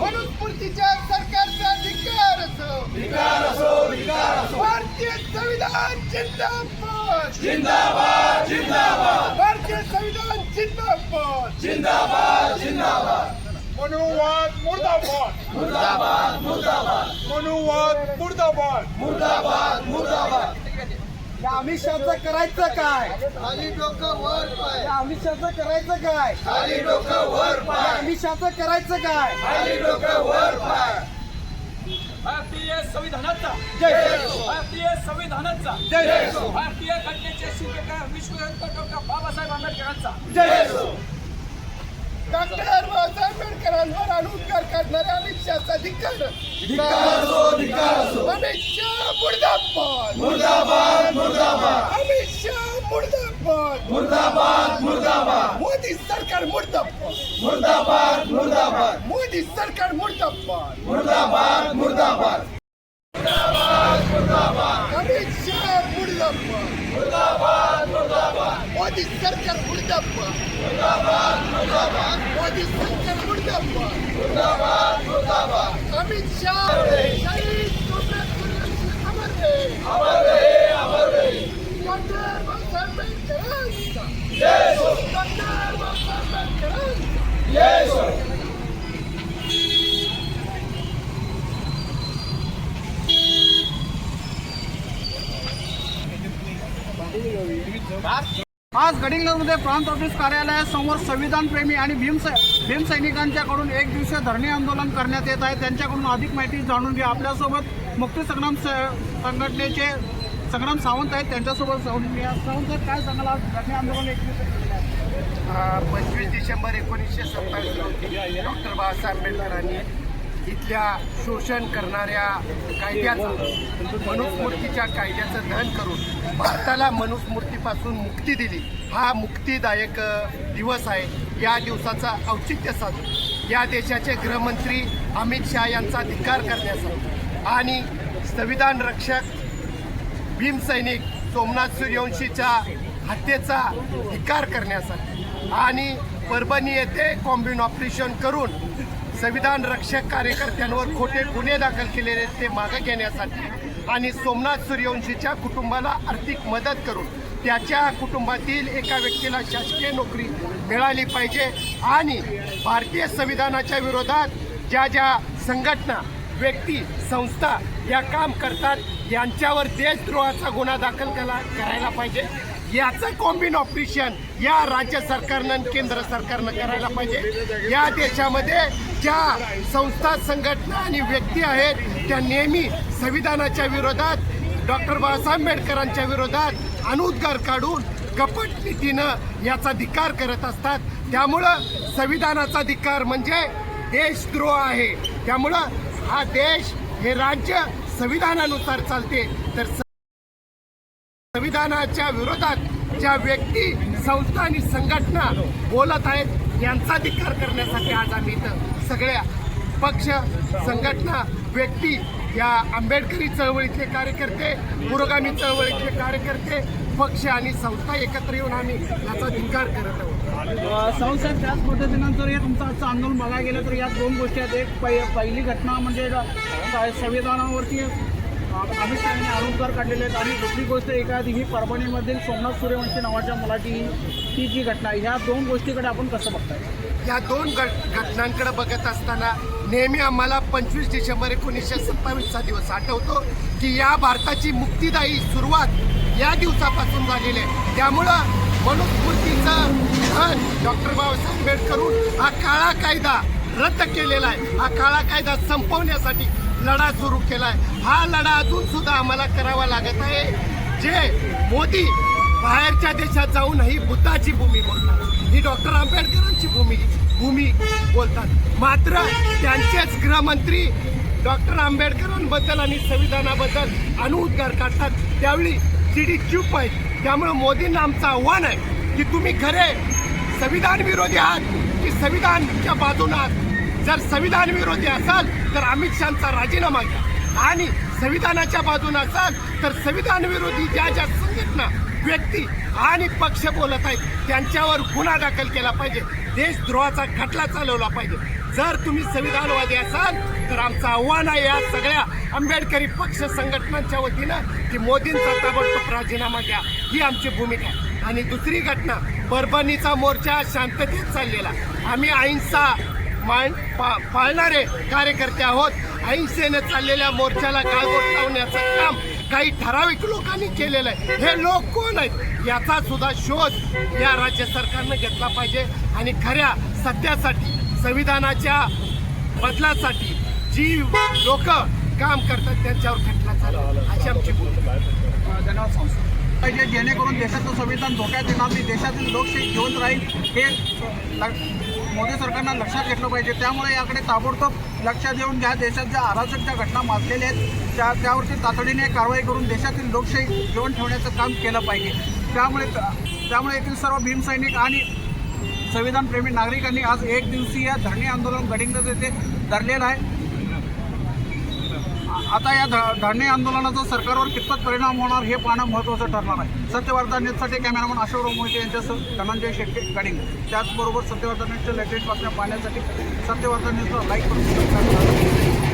मनुस्मृतीच्या सरकारचा धिक्कार असो. भारतीय संविधान जिंदाबाद. जिंदाबाद जिंदाबाद. भारतीय संविधान जिंदाबाद. जिंदाबाद जिंदाबाद. मनुवाद मुर्दाबाद. मुर्दाबाद मुर्दाबाद. मनुवाद मुर्दाबाद. मुर्दाबाद मुर्दाबाद. अमित शहाचं करायचं काय? खाली डोकं वर पाय. या अमित शहाचं करायचं काय? खाली डोकं वर पाय. अमित शहाचं करायचं काय? खाली डोकं वर पाय. भारतीय संविधानाचा. जय भारतीय संविधानाचा. जय भारतीय घटनेचे शिल्पकार विश्वरत्न डॉक्टर बाबासाहेब आंबेडकरांचा. जय डॉक्टर बाबासाहेब आंबेडकरांवर अनुद्गार करणाऱ्या अमित शहाचा धिक्कार. धिक्कार असो धिक्कार असो. अमित शहा मुर्दाबाद. मुर्दाबाद मुर्दाबाद. अमित शहा मुर्दाबाद. मुर्दाबाद मुर्दाबाद. मोदी सरकार मुर्दाबाद. मुर्दाबाद मुर्दाबाद. मोदी सरकार मुर्दाबाद. मुर्दाबाद मुर्दाबाद अमित शहा मुर्दाबाद मुर्दाबाद मुर्दाबाद मोदी सरकार मुर्दाबाद मोदी सरकार मुर्दाबाद मुर्दाबाद मुर्दाबाद आज शहा शहीद आज प्रांत ऑफिस कार्यालयासमोर संविधान प्रेमी आणि भीमस भीमसैनिकांच्याकडून एक दिवसीय धरणे आंदोलन करण्यात येत आहे. त्यांच्याकडून अधिक माहिती जाणून घ्या. आपल्यासोबत मुक्ती संग्राम संघटनेचे संग्राम सावंत आहेत. त्यांच्यासोबत जाऊन सावंत साहेब, काय सांगाल? आज धरणे आंदोलन एक पंचवीस डिसेंबर एकोणीसशे सत्तावीस रोजी डॉक्टर बाबासाहेब आंबेडकरांनी इथल्या शोषण करणाऱ्या कायद्याचं मनुस्मृतीच्या कायद्याचं दहन करून भारताला मनुस्मृतीपासून मुक्ती दिली. हा मुक्तीदायक दिवस आहे. या दिवसाचा औचित्य साधून या देशाचे गृहमंत्री अमित शहा यांचा धिक्कार करण्यासाठी आणि संविधान रक्षक भीमसैनिक सोमनाथ सूर्यवंशीच्या हत्येचा धिक्कार करण्यासाठी आणि परभणी येथे कॉम्बिन ऑपरेशन करून संविधान रक्षक कार्यकर्त्यांवर खोटे गुन्हे दाखल केलेले ते मागे घेण्यासाठी आणि सोमनाथ सूर्यवंशीच्या कुटुंबाला आर्थिक मदत करून त्याच्या कुटुंबातील एका व्यक्तीला शासकीय नोकरी मिळाली पाहिजे आणि भारतीय संविधानाच्या विरोधात ज्या ज्या संघटना व्यक्ती संस्था या काम करतात यांच्यावर देशद्रोहाचा गुन्हा दाखल केला करायला पाहिजे. याचं कॉम्बिन ऑपरेशन या राज्य सरकारनं आणि केंद्र सरकारनं करायला पाहिजे. या देशामध्ये ज्या संस्था संघटना आणि व्यक्ती आहेत त्या नेहमी संविधानाच्या विरोधात डॉक्टर बाबासाहेब आंबेडकरांच्या विरोधात अनुद्गार काढून कपट नीतीनं याचा धिकार करत असतात. त्यामुळं संविधानाचा धिकार म्हणजे देशद्रोह आहे. त्यामुळं हा देश हे राज्य संविधानानुसार चालते. तर स- संविधानाच्या विरोधात ज्या व्यक्ती संस्था आणि संघटना बोलत आहेत यांचा धिक्कार करण्यासाठी आज आम्ही इथं सगळ्या पक्ष संघटना व्यक्ती या आंबेडकरी चळवळीतले कार्यकर्ते पुरोगामी चळवळीतले कार्यकर्ते पक्ष आणि संस्था एकत्र येऊन आम्ही याचा धिक्कार करत आहोत. अ, त्याच पद्धतीनं जर हे तुमचं आजचं आंदोलन बघायला गेलं तर यात दोन गोष्टी आहेत. एक पहिली घटना म्हणजे संविधानावरती अमित शहानी अनुद्गार काढलेले आहेत आणि दुसरी गोष्ट एखादी ही परभणीमधील सोमनाथ सूर्यवंशी नावाच्या मुलाची ही जी घटना आहे ह्या दोन गोष्टीकडे आपण कसं बघताय? या दोन घट घटनांकडे बघत असताना नेहमी आम्हाला पंचवीस डिसेंबर एकोणीसशे सत्तावीसचा दिवस आठवतो की या भारताची मुक्तीदायी सुरुवात या दिवसापासून झालेली आहे. त्यामुळं मनुस्मृतीचं धन डॉक्टर बाबासाहेब आंबेडकरून हा काळा कायदा रद्द केलेला आहे. हा काळा कायदा संपवण्यासाठी लढा सुरू केला आहे हा लढा अजून सुद्धा आम्हाला करावा लागत आहे. जे मोदी बाहेरच्या देशात जाऊनही बुद्धाची भूमी बोलतात. ही डॉक्टर आंबेडकरांची भूमी भूमी बोलतात. मात्र त्यांचेच गृहमंत्री डॉक्टर आंबेडकरांबद्दल आणि संविधानाबद्दल अनुद्गार काढतात. त्यावेळी सीडी चूप आहे त्यामुळे मोदींना आमचं आव्हान आहे की तुम्ही खरे संविधान विरोधी आहात की संविधानच्या बाजूने आहात? जर संविधान विरोधी असाल तर अमित शहाचा राजीनामा घ्या. आणि संविधानाच्या बाजूने असाल तर संविधान विरोधी ज्या ज्या संघटना व्यक्ती आणि पक्ष बोलत आहेत त्यांच्यावर गुन्हा दाखल केला पाहिजे. देशद्रोहाचा खटला चालवला पाहिजे. जर तुम्ही संविधानवादी असाल तर आमचं आव्हान आहे या सगळ्या आंबेडकरी पक्ष संघटनांच्या वतीनं की मोदींचा ताबडतोब राजीनामा द्या. ही आमची भूमिका आहे. आणि दुसरी घटना परभणीचा मोर्चा शांततेत चाललेला. आम्ही अहिंसा मान पा पाळणारे कार्यकर्ते आहोत. अहिंसेने चाललेल्या मोर्चाला गाळबोट लावण्याचं काम काही ठराविक लोकांनी केलेलं आहे. हे लोक कोण आहेत? याचा सुद्धा शोध या राज्य सरकारनं घेतला पाहिजे. आणि खऱ्या सत्यासाठी संविधानाच्या बदलासाठी जी लोक काम करतात त्यांच्यावर खटला चालू अशी आमची भूमिका पाहिजे जेणेकरून देशाचं संविधान धोक्यात येणार नाही. देशातील लोकशाही घेऊन राहील. हे मोदी सरकारनं लक्षात घेतलं पाहिजे. त्यामुळे याकडे ताबडतोब लक्ष देऊन ज्या देशात ज्या अराजक ज्या घटना माजलेल्या आहेत त्या त्यावरती तातडीने कारवाई करून देशातील लोकशाही जीवन ठेवण्याचं काम केलं पाहिजे. त्यामुळे त्यामुळे येथील सर्व भीमसैनिक आणि संविधानप्रेमी नागरिकांनी आज एक दिवसीय धरणे आंदोलन गडिंग्लज येथे धरलेलं आहे. आता या ध- धरणे आंदोलनाचा सरकारवर कितपत परिणाम होणार हे पाहणं महत्त्वाचं ठरणार आहे. सत्यवार्ता न्यूजसाठी कॅमेरामन अशोकराव मोहिते यांच्यासह धनंजय शेट्टे गडिंग. त्याचबरोबर सत्यवार्ता न्यूजच्या लेटेस्ट बातम्या पाहण्यासाठी सत्यवार्ता न्यूजला लाईक करून